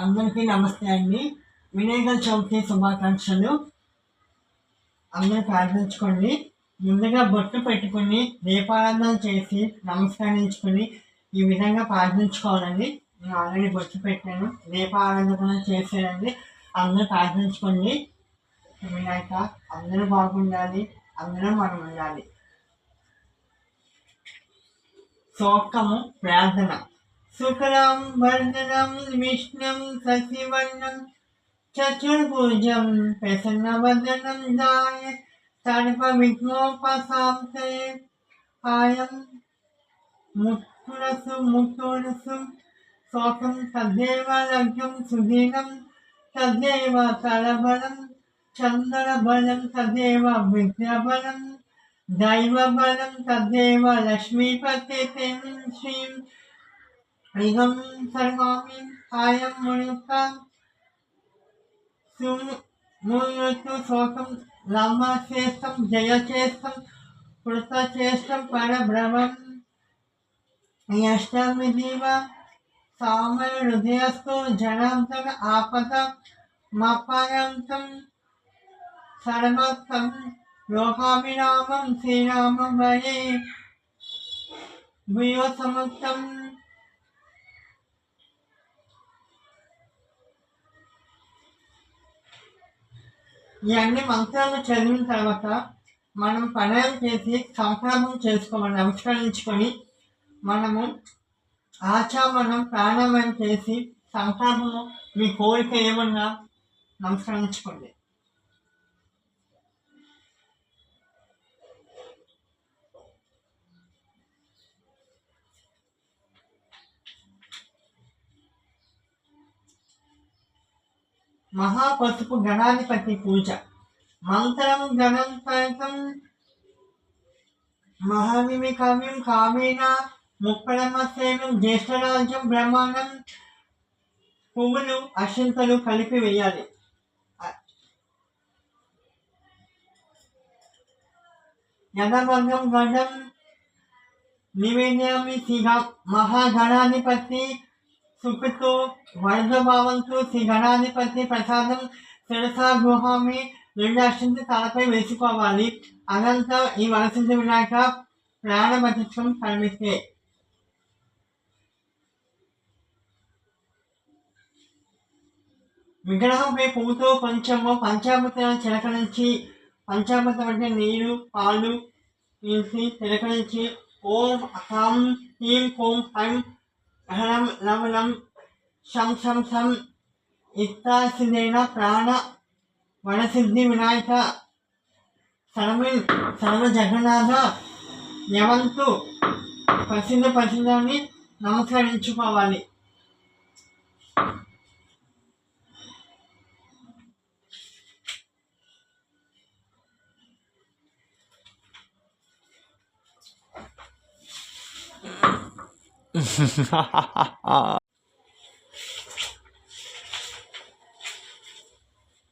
అందరికీ నమస్తే అండి. వినాయక చవితి శుభాకాంక్షలు. అందరూ ప్రార్థించుకోండి. ముందుగా బొట్టు పెట్టుకుని దీపారాధన చేసి నమస్కరించుకుని ఈ విధంగా ప్రార్థించుకోవాలండి. నేను ఆల్రెడీ బొట్టు పెట్టాను. దీపారాధన చేసేయండి. అందరూ ప్రార్థించుకోండి. వినాయక అందరూ బాగుండాలి. అందరూ మనం ఉండాలి సోకము ప్రార్థన. शुक्लां वर्धनं विष्णुं शशिवर्णं चतुर्भुजं प्रसन्नवदनं दाय सर्वविघ्नोपशान्तये आयं मुक्तुरसु मुक्तोरसु शोकं तद्देव लग्नं सुधीनं तद्देव तलबलं चन्द्रबलं तदेव विद्याबलं दैवबलं सदैव लक्ष्मीपते श्री ఇదం సర్వామి ఆయం మునుక సుమూయతు శోకం రామచేష్టం జయచేష్టం కృతచేష్టం పరబ్రహ్మం యష్టమిదివ సామ హృదయస్థు జనాంతర ఆపద మపాయంతం సర్వత్వం లోకాభిరామం శ్రీరామ వయే భూయో ఇవన్నీ మంత్రాలు చదివిన తర్వాత మనం పనులు చేసి సంక్రమం చేసుకోమని నమస్కరించుకొని మనము ఆచామనం ప్రాణాయామం చేసి సంక్రమము మీ కోరిక ఏమన్నా నమస్కరించుకోండి. మహాపసుపు గణాధిపతి పూజ. మంత్రం గణం ఫలితం మహావిమి కవ్యం కామేన ముప్పడమసేనం జ్యేష్ఠరాజ్యం బ్రహ్మాండం పువ్వులు అక్షింతలు కలిపి వేయాలి. యథభంగం గణం నివేదయామి శ్రీ మహాగణాధిపతి చూపిస్తూ వరదభావంతో శ్రీ గణాధిపతి ప్రసాదం శిరసా గృహామి నిర్దర్శించి తలపై వేసుకోవాలి అనంత ఈ వరసింధ వినాయక ప్రాణమతిత్వం కనిపిస్తే విగ్రహంపై పువ్వుతో కొంచెము పంచామృతం చిలకరించి పంచామృతం అంటే నీరు పాలు తీసి చిలకరించి ఓం హం హీం హోం హం అహనం నమనం శం శం శం ఇత్తాసిదైన ప్రాణ వనసిద్ధి వినాయక సర్వ సర్వ జగన్నాథ యవంతు ప్రసిద్ధ ప్రసిద్ధాన్ని నమస్కరించుకోవాలి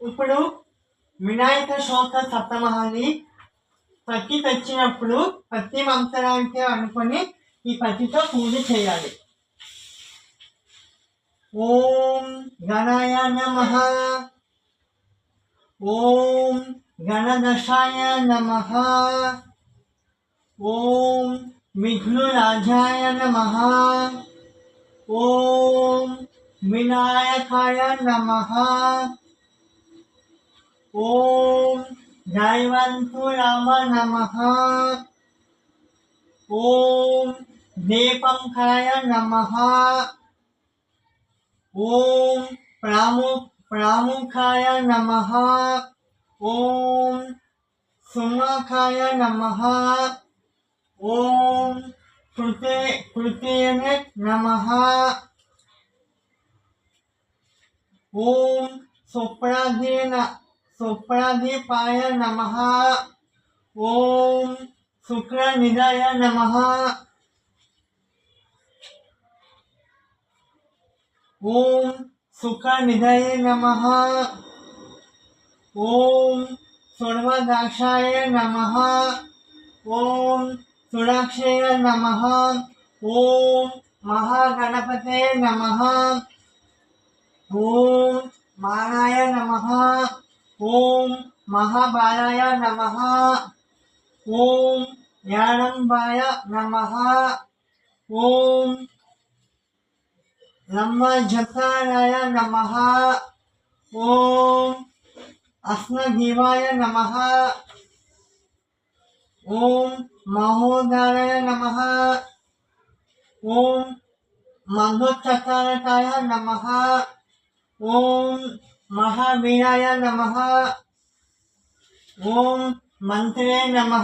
ఇప్పుడు వినాయక శోక సప్తమహాన్ని పత్తి తెచ్చినప్పుడు పత్తి మంత్రానికి అనుకొని ఈ పత్తితో పూజ చేయాలి. ఓం గణాయ నమ. ఓం గణదశాయ నమ. ఓం విఘ్నురాజాయ నమ ఓం వినాయకాయ నమ ఓం జైవంతు రామ నమ ఓం దీపంకాయ నమ ఓం ప్రాము ప్రాముఖాయ నమ ఓం సుమఖాయ నమ ఓం కృతే కృతేన నమ ఓం సుప్రధీన సుప్రదీపాయ నమ ఓం శుక్రనిధయ నమ ఓం సుఖనిధయ నమ ఓం సుర్వదాక్షాయ నమ ఓం సుడాక్షయ నమ ఓం మహాగణపతే నమ ఓం మానాయ నమ ఓం మహాబాలాయ నమ ఓం యానంబాయ నమ ఓం నమ్మజసారాయ నమ ఓం అస్మభీవాయ నమ ఓం మహోదారాయ నమ ఓం మంగోచ్చకారకాయ నమ ఓం మహావీరాయ నమ ఓం మంత్రే నమ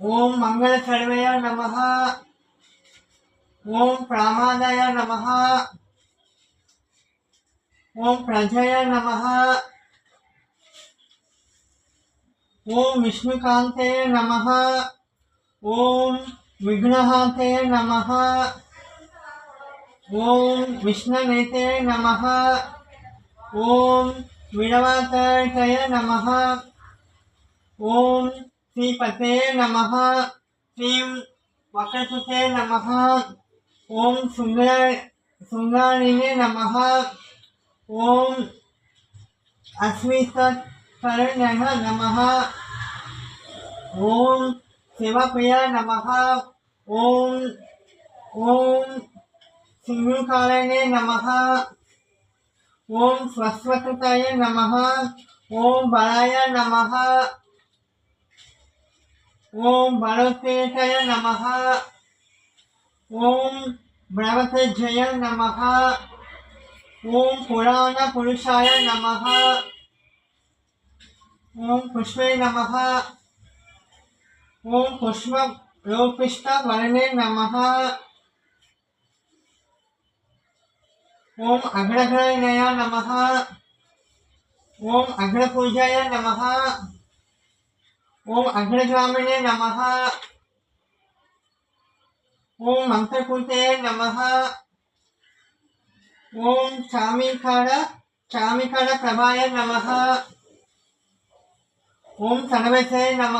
ఓం మంగళ సర్వయ నమ ఓం ప్రామాదాయ నమ ఓం ప్రజయ నమ ఓం విష్ణుకాంతే నమ ఓం విఘ్నహాంతే నమ ఓం విష్ణునేతే నమ ఓం విడవాతయ నమ ఓం శ్రీపతే నమ శ్రీం వక్రసుతే నమ ఓం శృంగ శృంగారిణే నమ ఓం అశ్వితరణ్య నమ ఓం శివప్రియ నమ ఓం ఓం సింహకాలనే నమ ఓం స్వస్వతాయ నమ ఓం బలాయ నమ ఓం బలోపేతాయ నమ ఓం బ్రవతజయ నమ ఓం పురాణ పురుషాయ నమ ఓం పుష్పే నమ ఓం పుష్ప లోపిష్ట వర్ణే నమ ఓం అగ్రగ్రహణయ నమ ఓం అగ్రపూజాయ నమ ఓం అగ్రగామినే నమ ఓం మంత్రకూతే నమ ఓం చామికాడ చామికాడ ప్రభాయ నమ ఓం సర్వసే నమ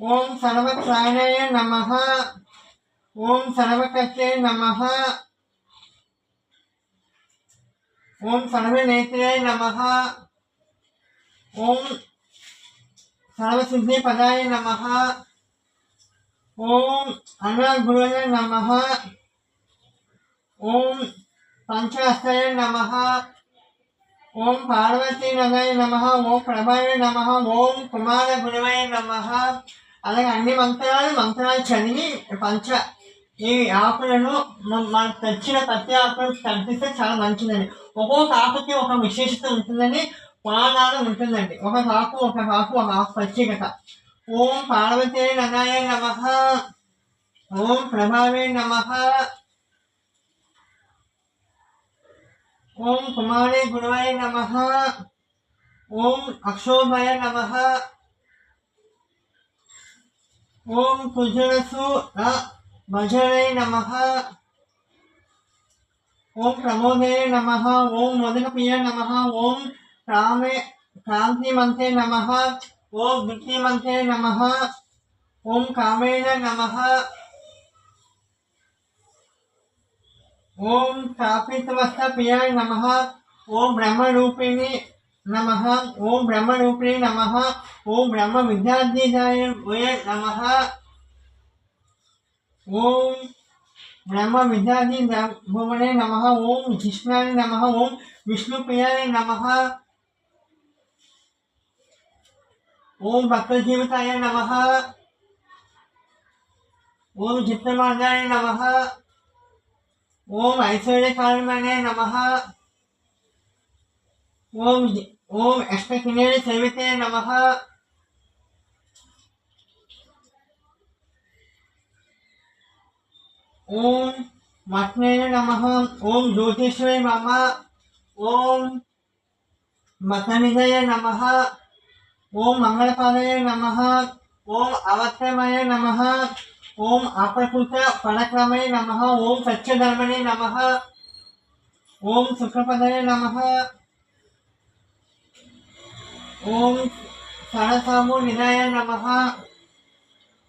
ఓం సర్వప్రాణాయ నమ ఓం సర్వకర్తే నమ ఓం సర్వనేత్రే నమ ఓం సర్వసిద్ధి పదాయ నమ ఓం అనగుణయ నమ ఓం పంచహస్తయ నమ ఓం పార్వతీ నదయ నమ ఓం ప్రభాయ నమ ఓం కుమార గుణవయ నమ. అలాగే అన్ని మంత్రాలు మంత్రాలు చదివి పంచ ఈ ఆకులను మనకు తెచ్చిన ప్రతి ఆకులను తగ్గిస్తే చాలా మంచిదండి. ఒక్కొక్క ఆకుకి ఒక విశేషత ఉంటుందని పురాణాలు ఉంటుందండి. ఒక ఆకు ఒక ఆకు ఒక ఆకు ప్రత్యేకత. ఓం పార్వతీ నదాయ నమ ఓం ప్రభావే నమ. ఓం కుమారే గురువే నమ ఓం అక్షోభయ నమ ఓం కుజరసు భజరే నమ ఓం ప్రమోదే నమ ఓం మొదకప్రియ నమ ఓం రామే క్రాంతిమంతే నమ ఓం వృత్తిమంతే నమ ఓం కామేణ నమ ఓం స్థాపితవస్థ ప్రియాయ నమ ఓం బ్రహ్మరూపిణి నమ ఓం బ్రహ్మరూపిణి నమ ఓం బ్రహ్మ విద్యార్థిదాయ నమ ఓం బ్రహ్మ విద్యార్థి భువనే నమ ఓం జిష్ణాయ నమ ఓం విష్ణుప్రియాయ నమ ఓం భక్తజీవితాయ నమ ఓం చిత్తమార్గాయ నమ ఓం ఐశ్వర్యకారణమనే నమ ఓం జి- ఓం అష్టకినేరి సేవితే నమ ఓం మట్నే నమ ఓం జ్యోతిష్వే నమ ఓం మతనిదయ నమ ఓం మంగళపాదయ నమ ఓం అవత్రమయ నమ ఓం అప్రకృత పరక్రమయ నమ ఓం సత్యధర్మనే నమ ఓం శుక్రపదయ నమ ఓం సరసాము నిలయ నమ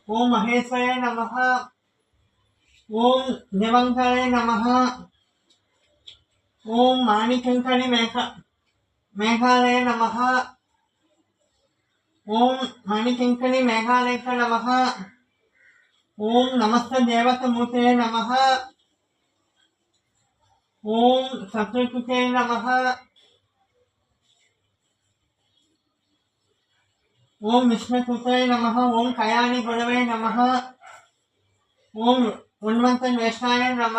ఓం మహేశ్వరాయ నమ ఓం దివంకరాయ నమ ఓం మాణికంకణి మేఘ మేఘాలయ నమ ఓం మణికింకణి మేఘాలయ నమ ఓం నమస్త దేవతమూర్తే నమ ఓం సత్యకృతే నమ ఓం విష్ణుకృతే నమ ఓం కయాని గుణవే నమ ఓం ఉన్మంత వేషాయ నమ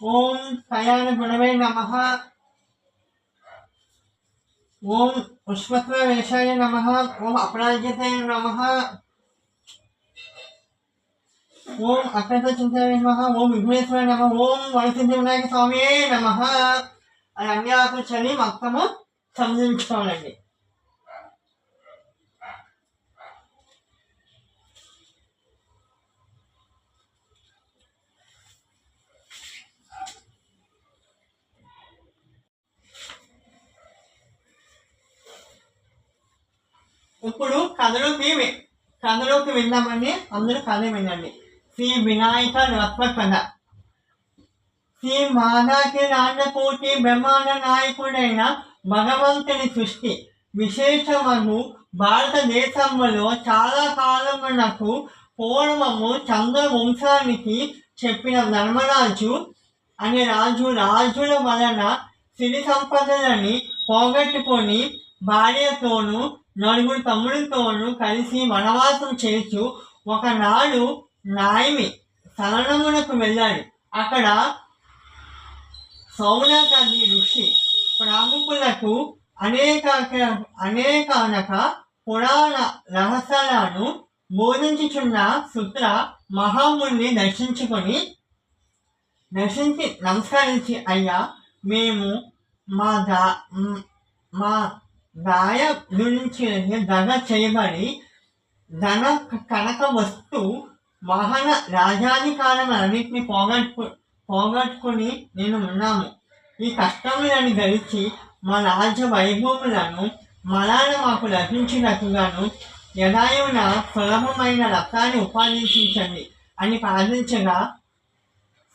ఓం కయాని గుణవే నమ ఓం పుష్పత్వ వేషాయ నమ ఓం అపరాజితాయ నమ ఓం అక్కడితో చింతయ నమ ఓం విఘ్నేశ్వర నమ ఓం వరసిద్ధి వినాయక స్వామి నమ. అని అన్ని ఆకులు మొత్తము సంధించుకోవాలండి. ఇప్పుడు కథలోకి మేమే కథలోకి వెళ్దామని అందరూ కథ వినండి. శ్రీ వినాయక రత్వ శ్రీ మాదాకి రాజకోటి బ్రహ్మాండ నాయకుడైన భగవంతుని సృష్టి విశేషమను భారతదేశంలో చాలా కాలమునకు పూర్వము చంద్ర వంశానికి చెప్పిన ధర్మరాజు అనే రాజు రాజుల వలన సిరి సంపదలని పోగొట్టుకొని భార్యతోనూ నలుగురు తమ్ముడితోనూ కలిసి వనవాసం చేస్తూ ఒకనాడు నాయమి శరణమునకు వెళ్ళాడు. అక్కడ సౌనకాది ఋషి ప్రముఖులకు అనేక అనేకానక పురాణ రహస్యాలను బోధించుచున్న సుత్ర మహాముని దర్శించుకొని దర్శించి నమస్కరించి అయ్యా మేము మా దా మా దాయ గురించి దగ చేయబడి ధన కనక వస్తు వాహన రాజాధికారం అన్నింటినీ పోగొట్టు పోగొట్టుకుని నేను ఉన్నాము. ఈ కష్టములను గడిచి మా రాజ్య వైభవములను మలాన మాకు లభించినట్టుగాను యథాయున సులభమైన రక్తాన్ని ఉపాదించండి అని ప్రార్థించగా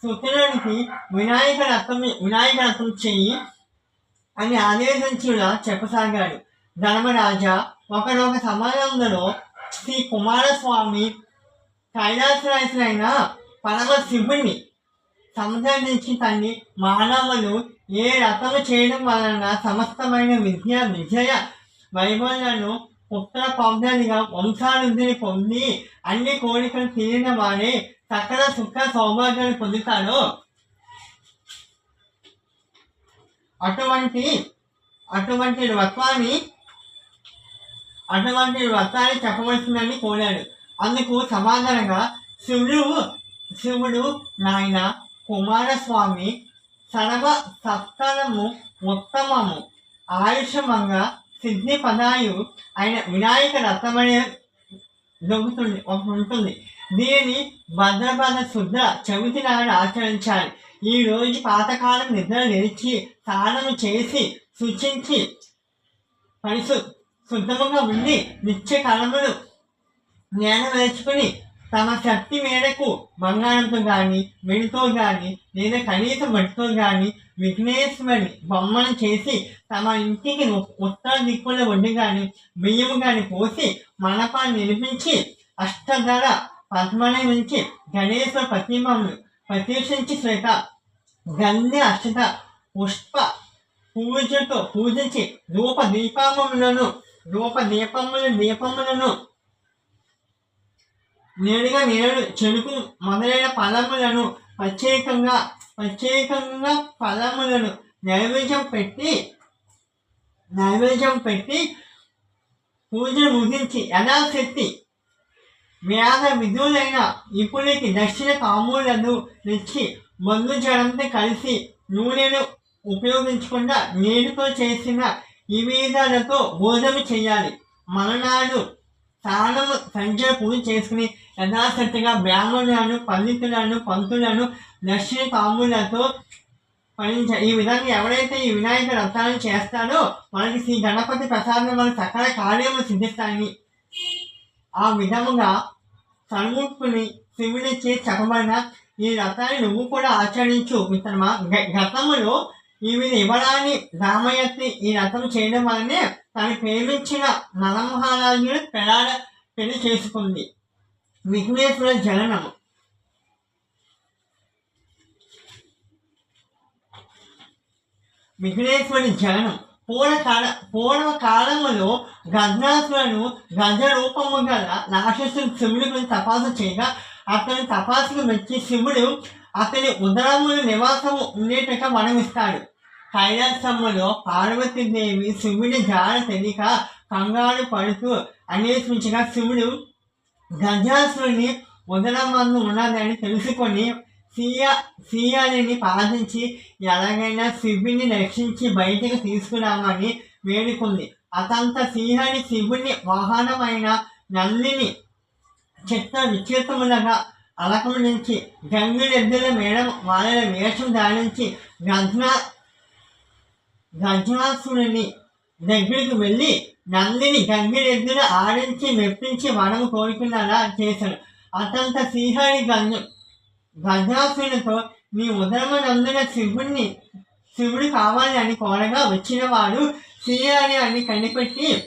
సుతులనికి వినాయక రథం వినాయక రథం చెయ్యి అని ఆదేశించులా చెప్పసాగాడు. ధర్మరాజా ఒకనొక సమాజంలో శ్రీ కుమారస్వామి కైలాసరాజులైన పరమశివుని సందర్శించి తన్ని మానవులు ఏ రకము చేయడం వలన సమస్తమైన విద్య విజయ వైభవాలను పుత్ర పౌద్యానిగా వంశానుద్ధిని పొంది అన్ని కోరికలు తీరిన వారే సకల సుఖ సౌభాగ్యాలు పొందుతారో అటువంటి అటువంటి వ్రతాన్ని అటువంటి వ్రతాన్ని చెప్పవలసిందని కోరాడు. అందుకు సమాధానంగా శివుడు శివుడు నాయన కుమారస్వామి సర్వ సత్కరము ఉత్తమము. ఆయుషమంగా సిద్ధి పదాయు అయిన వినాయక రథమనే దొరుకుతుంది ఒకటి ఉంటుంది. దీనిని భద్రపద శుద్ధ చవితి నాడు ఆచరించాలి. ఈ రోజు పాతకాలం నిద్ర లేచి స్నానము చేసి శుచించి పరిశు శుద్ధముగా ఉండి నిత్య కలములు జ్ఞానం నేర్చుకుని తమ శక్తి మేరకు బంగారంతో కానీ వెండితో కానీ లేదా కనీసం మట్టితో కానీ విఘ్నేశ్వరి బొమ్మను చేసి తమ ఇంటికి ఉత్తర దిక్కుల వండి కానీ బియ్యము కానీ పోసి మనపాన్ని నిలిపించి అష్టధర పద్మని నుంచి గణేశ్వర ప్రతిమను ప్రతిష్ఠించి శ్వేత గంధ అష్టత పుష్ప పూజతో పూజించి రూప దీపములను రూప దీపములు దీపములను నేడుగా నేడు చెరుకు మొదలైన ఫలములను ప్రత్యేకంగా ప్రత్యేకంగా ఫలములను నైవేద్యం పెట్టి నైవేద్యం పెట్టి పూజ ముగించి యథాశక్తి వ్యాధ విధులైన ఇప్పుడికి దక్షిణ కాములను తెచ్చి మందు జడంతో కలిసి నూనెను ఉపయోగించకుండా నీటితో చేసిన నివేదనతో భోజనం చేయాలి. మలనాడు స్నానము సంధ్య పూజ చేసుకుని యథాశక్తిగా బ్రాహ్మణులను పండితులను పంతులను దక్షిణ పాములతో పఠించ ఈ విధంగా ఎవరైతే ఈ వినాయక రథాలను చేస్తారో మనకి శ్రీ గణపతి ప్రసాదం మన సకల కార్యములు సిద్ధిస్తాయని ఆ విధముగా సన్ముఖుని శివుడిచే చెప్పబడిన ఈ రథాన్ని నువ్వు కూడా ఆచరించు. మిత్రమా గ- ఈమెను ఇవ్వడాన్ని రామయత్ని ఈ రథం చేయడం వల్లనే తను ప్రేమించిన నరమహారాజును పెళ్ళాడ పెళ్ళి చేసుకుంది. విఘ్నేశ్వర జననము విఘ్నేశ్వరుని జననం. పూర్వకాల పూర్వకాలములో గజాసులను గజ రూపము గల రాక్షసుడు శివుడికి తపాసు చేయగా అతని తపాసుకు మెచ్చి శివుడు అతని ఉదరములు నివాసము ఉండేటగా వనమిస్తాడు. కైలాసమ్మలో పార్వతీదేవి శివుడి జాడ తెలియక కంగారు పడుతూ అన్వేషించగా శివుడు గజాసుని ఉదరమందు ఉన్నదని తెలుసుకొని సీయ సీయాని పాటించి ఎలాగైనా శివుని రక్షించి బయటకు తీసుకురామని వేడుకుంది. అతంత సీయాని శివుని వాహనమైన నల్లిని చిత్త విచిత్రములుగా అలకము నుంచి గంగులెద్దుల మేడం వాళ్ళ వేషం ధారించి గజ్నా గజాసురుని దగ్గరికి వెళ్ళి నందిని గంగిరెద్దును ఆడించి మెప్పించి మనం కోరుకున్నలా చేశాడు అతంత సింహాని గంజ మీ నీ ఉదరమనందున శివుణ్ణి శివుడు కావాలి అని కోరగా వచ్చినవాడు శ్రీహరి అని కనిపెట్టి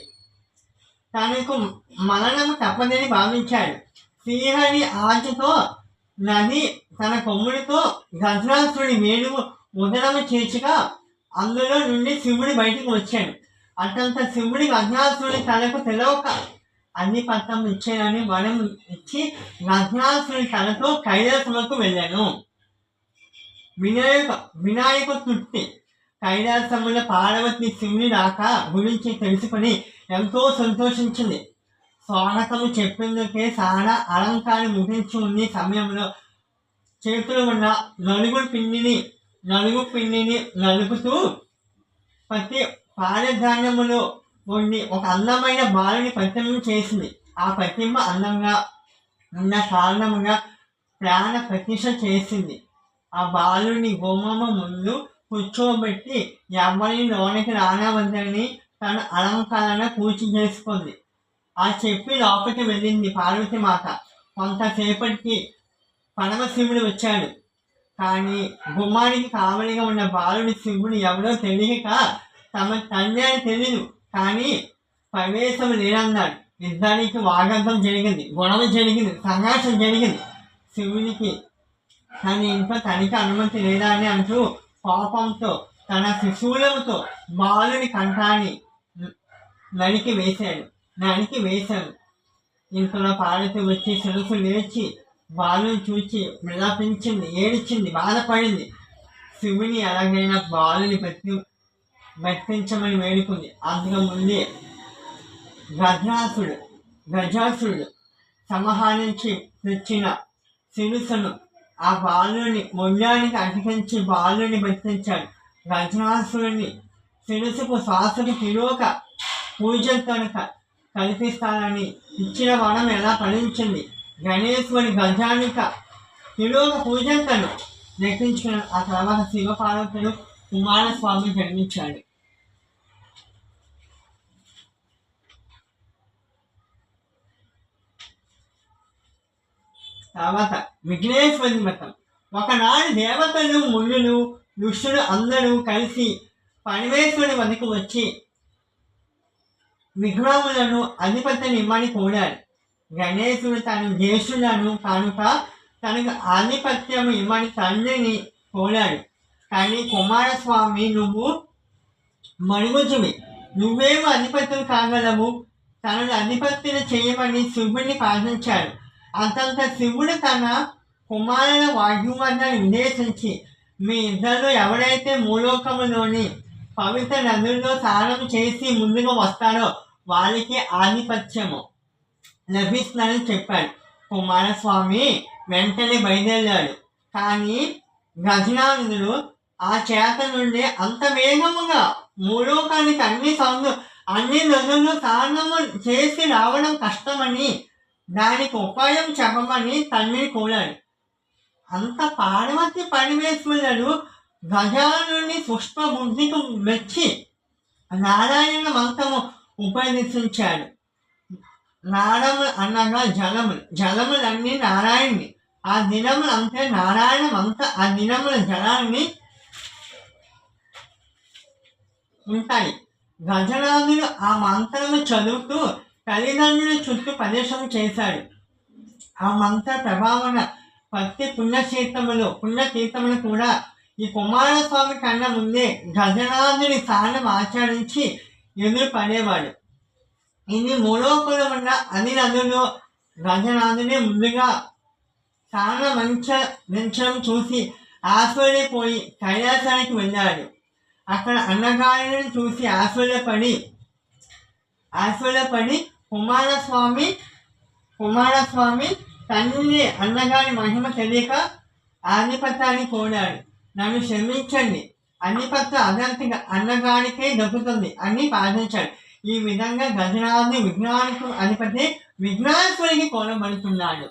తనకు మరణం తప్పదని భావించాడు. శ్రీహరి ఆశతో నది తన కొమ్ముడితో గజరాసుడి వేణువు ఉదరము చేర్చగా అందులో నుండి శివుడు బయటకు వచ్చాడు. అటంత శివుడికి గజరాసుడి తలకు తెలవక అన్ని పత్రం ఇచ్చేయని వరం ఇచ్చి గజరాసుడి తలతో కైలాసములకు వెళ్ళాను. వినాయక వినాయక తృప్తి. కైలాసముల పార్వతి శివుని రాక గురించి తెలుసుకొని ఎంతో సంతోషించింది. స్వాగతము చెప్పేందుకే చాలా అలంకారం ముగించి ఉన్న సమయంలో చేతులు ఉన్న నలుగురు పిండిని నలుగు పిండిని నలుపుతూ ప్రతి పారధాన్యములో ఉండి ఒక అందమైన బాలుని ప్రతిమ చేసింది. ఆ ప్రతిమ అందంగా ఉన్న కారణముగా ప్రాణ ప్రతిష్ట చేసింది. ఆ బాలుని గోమమ్మ ముందు కూర్చోబెట్టి ఎవరిని లోనికి రానవద్దని తన అలంకరణ పూర్తి చేసుకుంది. ఆ చెప్పి లోపలికి వెళ్ళింది పార్వతి మాత. కొంతసేపటికి పరమశివుడు వచ్చాడు. కానీ గుమ్మానికి కావలిగా ఉన్న బాలుడి శివుడు ఎవరో తెలియక తమ తండ్రి అని తెలియదు కానీ ప్రవేశం లేనన్నాడు ఇద్దరికి వాగంతం జరిగింది. గొడవ జరిగింది. సంఘర్షణ జరిగింది. శివునికి తన ఇంట్లో తనకి అనుమతి లేదా అని అంటూ కోపంతో తన శిశువులతో బాలుని కంఠాన్ని నరికి వేశాడు. నరికి వేశాడు. ఇంట్లో పార్వతి వచ్చి సరస్సు లేచి బాలుని చూచి విలపించింది ఏడిచింది బాధపడింది. శివుని ఎలాగైనా బాలుని బతి బతికించమని వేడుకుంది. అందుకు ముందే గజాసుడు గజాసుడు సంహరించి తెచ్చిన సిరుసను ఆ బాలుని మొండానికి అటకించి బాలుని బతికించాడు. గజనాసుడిని సిరుసుకు శ్వాసకు తిరోక పూజ కనుక కల్పిస్తానని ఇచ్చిన వనం ఎలా ఫలించింది? గణేశ్వరి గజానిక తిరోగ పూజంతను లెక్కించుకున్న ఆ తర్వాత శివపార్వతుడు కుమారస్వామి జన్మించాడు. తర్వాత విఘ్నేశ్వరి మతం. ఒకనాడు దేవతలు ముళ్ళులు ఋషులు అందరూ కలిసి పరమేశ్వరుని వద్దకు వచ్చి విగ్రహములను అధిపతిని ఇమ్మని కోరారు. గణేశుడు తన జ్యేష్ఠులను కనుక తనకు ఆధిపత్యం ఇమ్మని తండ్రిని కోరాడు. కానీ కుమారస్వామి నువ్వు మరుగుజువి నువ్వేమో అధిపత్యం కాగలవు. తనను అధిపత్యం చేయమని శివుడిని ప్రార్థించాడు. అంతంత శివుడు తన కుమారుల వాగ్యువర్గాన్ని ఉద్దేశించి మీ ఇద్దరు ఎవరైతే మూలోకములోని పవిత్ర నదుల్లో స్నానం చేసి ముందుగా వస్తారో వాళ్ళకి ఆధిపత్యము. లభిస్తుందని చెప్పాడు. కుమారస్వామి వెంటనే బయలుదేరాడు. కానీ గజనానందుడు ఆ చేత నుండి అంత వేగముగా మూలోకానికి అన్ని సందు అన్ని నదులు స్నానము చేసి రావడం కష్టమని దానికి ఉపాయం చెప్పమని తల్లిని కోరాడు. అంత పార్వతి పరమేశ్వరుడు గజానుని పుష్ప బుద్ధికి మెచ్చి నారాయణ మంత్రము ఉపదేశించాడు. నారములు అనగా జలములు జలములన్నీ నారాయణి ఆ దినములు అంతే నారాయణం అంత ఆ దినముల జలాన్ని ఉంటాయి. గజరాజుడు ఆ మంత్రము చదువుతూ తల్లిదండ్రుల చుట్టూ ప్రదేశం చేశాడు. ఆ మంత్ర ప్రభావన ప్రతి పుణ్యక్షేత్రములు పుణ్యతీర్థములు కూడా ఈ కుమారస్వామి కన్నా ముందే గజనాథుని స్థానం ఆచరించి ఎదురు పడేవాడు ఇది మూడవ ఉన్న అన్ని నదులు గజనాథుని ముందుగా చాలా మంచి మంచం చూసి ఆశ్చర్యపోయి కైలాసానికి వెళ్ళాడు. అక్కడ అన్నగారిని చూసి ఆశ్చర్యపడి ఆశ్చర్యపడి కుమారస్వామి కుమారస్వామి తండ్రిని అన్నగారి మహిమ తెలియక ఆధిపత్యాన్ని కోడాడు నన్ను క్షమించండి. అన్నిపత్ర అదంతగా అన్నగారికే దక్కుతుంది అని ప్రార్థించాడు. ఈ విధంగా గజనాథుని విజ్ఞానికి అధిపతి విఘ్నాశ్వరికి కోరబడుతున్నాడు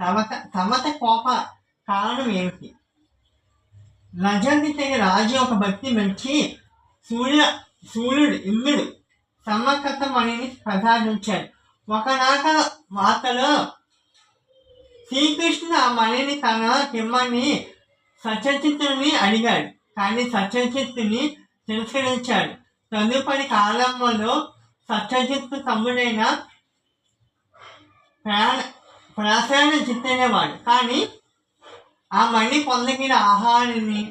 తమత తమత కోప కారణం ఏమిటి? నజంతి తెగ రాజు ఒక భక్తి మెచ్చి సూర్య సూర్యుడు ఇంద్రుడు సమకతమణిని ప్రసాదించాడు. ఒకనాక వార్తలో శ్రీకృష్ణుడు ఆ మణిని తన తిమ్మని సత్యచిత్తుని అడిగాడు. కానీ సత్యచిత్తుని తిరస్కరించాడు. తదుపరి కాలంలో సత్యజిత్ తమ్ముడైన ప్రాణ ప్రాసాయన చిత్తనేవాడు కానీ ఆ మణి పొందగిన ఆహారాన్ని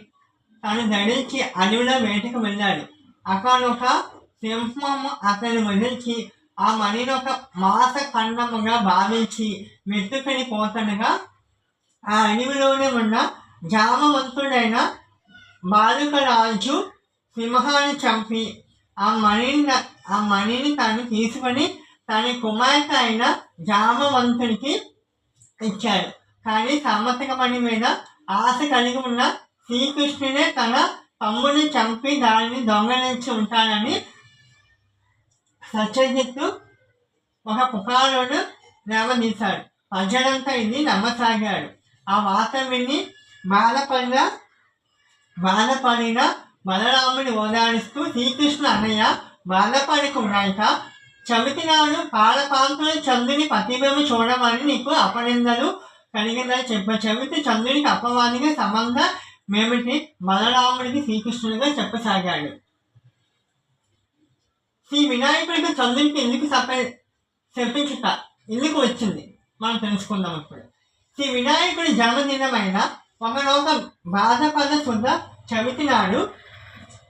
తను ధరించి అడవిలో వేటకు వెళ్ళాడు. అక్కడ ఒక సింహం అతను వదిలిచి ఆ మణిని ఒక మాస ఖండముగా భావించి వెతుకని పోతనగా ఆ అడవిలోనే ఉన్న జామవంతుడైన బాలుకరాజు సింహాన్ని చంపి ఆ మణిని ఆ మణిని తను తీసుకొని తన కుమార్తె అయిన జామవంతుడికి ఇచ్చాడు. కానీ సామర్థక మణి మీద ఆశ కలిగి ఉన్న శ్రీకృష్ణుడే తన తమ్ముడిని చంపి దానిని దొంగలించి ఉంటానని సత్యజిత్తు ఒక పుకారును లేవదీశాడు. ప్రజలంతా ఇది నమ్మసాగాడు ఆ వార్త విని బాధపడిన బాధపడిన బలరాముని ఓదాడుస్తూ శ్రీకృష్ణ అన్నయ్య బాధపడకున్నాక చవితి నాడు పాలపాంతుల చంద్రుని ప్రతిబింబం చూడమని నీకు అపనిందలు కలిగిందని చెప్ప చవితి చంద్రునికి అపవాదిగా సంబంధ మేమిటి బలరాముడికి శ్రీకృష్ణుడిగా చెప్పసాగాడు. శ్రీ వినాయకుడికి చంద్రునికి ఎందుకు సప చెప్పించుట ఎందుకు వచ్చింది? మనం తెలుసుకుందాం ఇప్పుడు. శ్రీ వినాయకుడి జన్మదినమైన ఒకనొక బాధపద శుద్ధ చవితి నాడు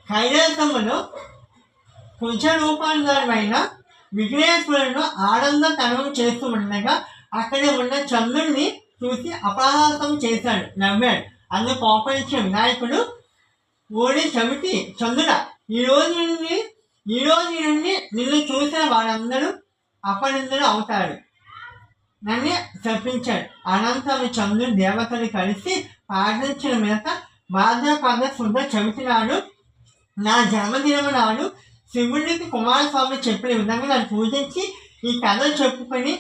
కైలాసములో కుజ రూపాంతరమైన విఘ్నేశ్వరుడు ఆనంద తనం చేస్తూ ఉండగా అక్కడ ఉన్న చంద్రుడిని చూసి అపహాసం చేశాడు నవ్వాడు అందుకు కోపరించిన వినాయకుడు ఓడి చమితి చంద్రుడ ఈ నుండి ఈ నుండి నిన్ను చూసిన వారందరూ అపనిందులు అవుతారు. నన్ను చెప్పించాడు అనంతరం చంద్రుడు దేవతలు కలిసి ప్రార్థించిన మీద భాద్రపద శుద్ధ చెబుతున్నాడు నా జన్మదినము నాడు శివుడికి కుమారస్వామి చెప్పిన విధంగా నన్ను పూజించి ఈ కథ చెప్పుకొని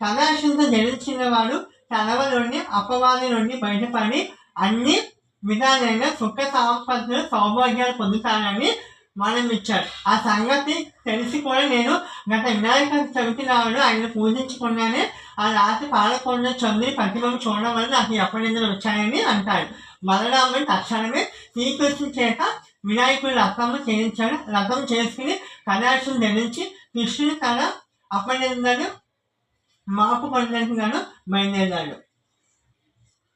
కథాశంతో జరించిన వాడు తనవ నుండి అపవాది నుండి బయటపడి అన్ని విధాలైన సుఖ సంపత్తులు సౌభాగ్యాలు పొందుతానని మనం ఇచ్చాడు ఆ సంగతి తెలిసి కూడా నేను గత వినాయక చవితి నాడు ఆయన పూజించుకున్నానే ఆ రాత్రి పాలకొండ చంద్రుని ప్రతిమను చూడడం వల్ల నాకు ఎప్పటిందులు వచ్చాయని అంటాడు. బలరాముడు తక్షణమే శ్రీకృష్ణుని చేత వినాయకుడి రక్తంలో చేయించాడు రక్తం చేసుకుని కదాక్షం ధరించి కృష్ణుని తన అపనిందను మాపు పొందడానికి బయలుదేరాడు.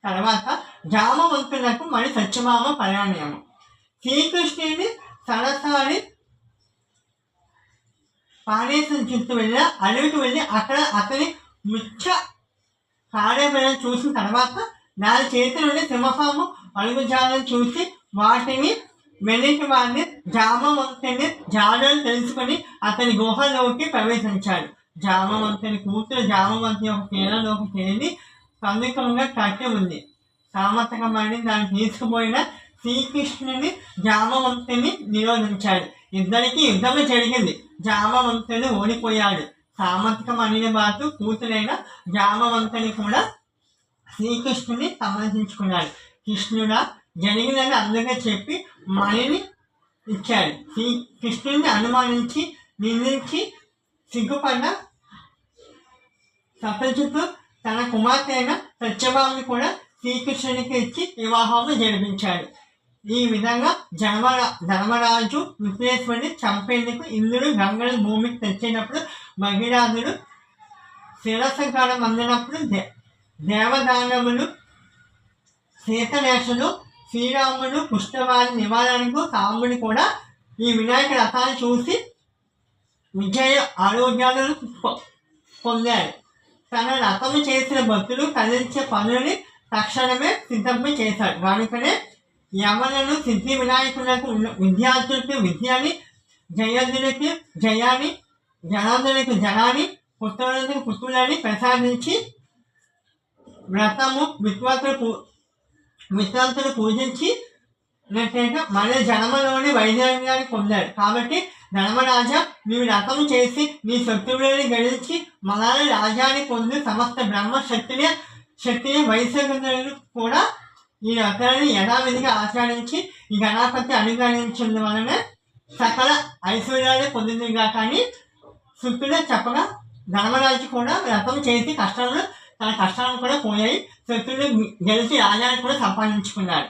తర్వాత జామవంతులకు మరి సత్యమామ ప్రయాణము. శ్రీకృష్ణుని సరసారి పానేశ్వరం చుట్టూ వెళ్ళిన అడవికి వెళ్ళి అక్కడ అతని ముచ్చ కార్యమైన చూసిన తర్వాత దాని చేతిలోని నుండి అడుగుజాలను చూసి వాటిని వెళ్ళిన వారిని జామవంతుని జాడలు తెలుసుకొని అతని గుహలోకి ప్రవేశించాడు. జామవంతుని కూతురు జామవంతి యొక్క కీలలోకి చేరి సందికంగా కట్టి ఉంది. సామర్థకమని దాన్ని తీసుకుపోయిన శ్రీకృష్ణుని జామవంతుని నిరోధించాడు. ఇద్దరికి యుద్ధమే జరిగింది. జామవంతుని ఓడిపోయాడు. సామర్థకమణిన బాతు కూతురైన జామవంతుని కూడా శ్రీకృష్ణుని సమర్థించుకున్నాడు కృష్ణుడా జరిగిందని అందుకే చెప్పి మణిని ఇచ్చాడు. శ్రీ కృష్ణుని అనుమానించి నిందించి సిగ్గుపడ్డ సత్యజిత్తు తన కుమార్తె అయిన సత్యభామని కూడా శ్రీకృష్ణునికి ఇచ్చి వివాహము జరిపించాడు. ఈ విధంగా జన్మరా ధర్మరాజు విశ్వేశ్వరుని చంపేందుకు ఇంద్రుడు గంగను భూమికి తెచ్చినప్పుడు భగీరాజుడు శిరసంకారం అందినప్పుడు దే దేవదానవులు సీతనేషులు శ్రీరాముడు పుష్పవారి నివారణకు సాముడు కూడా ఈ వినాయక రథాన్ని చూసి విజయ ఆరోగ్యాలను పొందాడు. పొందారు తన రథము చేసిన భక్తులు కదిలించే పనులని తక్షణమే సిద్ధంపై చేశాడు. కనుకనే యమలను సిద్ధి వినాయకులకు ఉన్న విద్యార్థులకు విద్యని జయంతులకు జయాన్ని జనాదులకు జనాన్ని పుత్రులకు పుత్రులని ప్రసాదించి వ్రతము విద్వత్తులు విశ్రాంతిని పూజించి నట్టేగా మళ్ళీ జన్మలోని వైద్యాన్ని పొందాడు కాబట్టి ధర్మరాజా నీవు రథం చేసి మీ శత్రువులని గెలిచి మనల్ని రాజ్యాన్ని పొంది సమస్త బ్రహ్మ శక్తిని శక్తిని వైశ్యులను కూడా ఈ రకాన్ని యథావిధిగా ఆచరించి ఈ గణాపతి అనుగ్రహించడం వలన సకల ఐశ్వర్యాన్ని పొందిందిగా కానీ శుద్ధుడే చెప్పగా ధర్మరాజు కూడా రకం చేసి కష్టాలను తన కష్టాలను కూడా పోయాయి శత్రువులు గెలిచి రాజ్యాన్ని కూడా సంపాదించుకున్నాడు.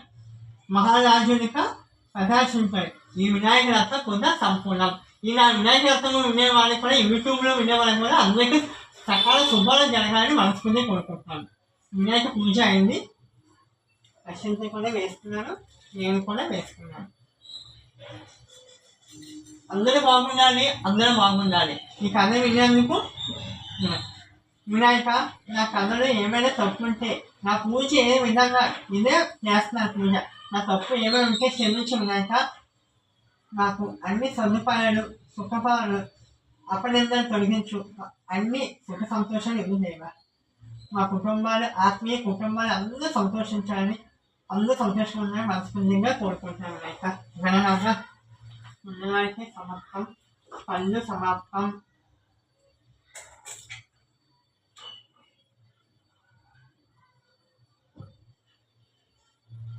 మహారాజునిక ప్రదర్శించాడు ఈ వినాయక రథం కూడా సంపూర్ణం. ఇలా వినాయక రథం వినే వాళ్ళకి కూడా యూట్యూబ్లో వినే వాళ్ళకి కూడా అందరికీ సకాల శుభాలు జరగాలని మనసుకునే కోరుకుంటున్నాను. వినాయక పూజ అయింది. అక్షంత కూడా వేసుకున్నాను. నేను కూడా వేసుకున్నాను. అందరూ బాగుండాలి అందరూ బాగుండాలి. ఈ కథ వినేందుకు వినాయక నా కథలో ఏమైనా తప్పు ఉంటే నా పూజ ఏ విధంగా ఇదే చేస్తున్నాను పూజ. నా తప్పు ఏమైనా ఉంటే క్షమించు వినాయక. నాకు అన్ని సదుపాయాలు సుఖపాలు అపనిందలు తొలగించు. అన్ని సుఖ సంతోషాలు ఇవ్వలేవా మా కుటుంబాలు ఆత్మీయ కుటుంబాలు అందరూ సంతోషించాలని అందరూ సంతోషంగా ఉండాలని మనస్ఫూర్తిగా కోరుకుంటున్నాను వినాయక. గణనాథ ఉన్నవారికి సమర్థం పళ్ళు సమాప్తం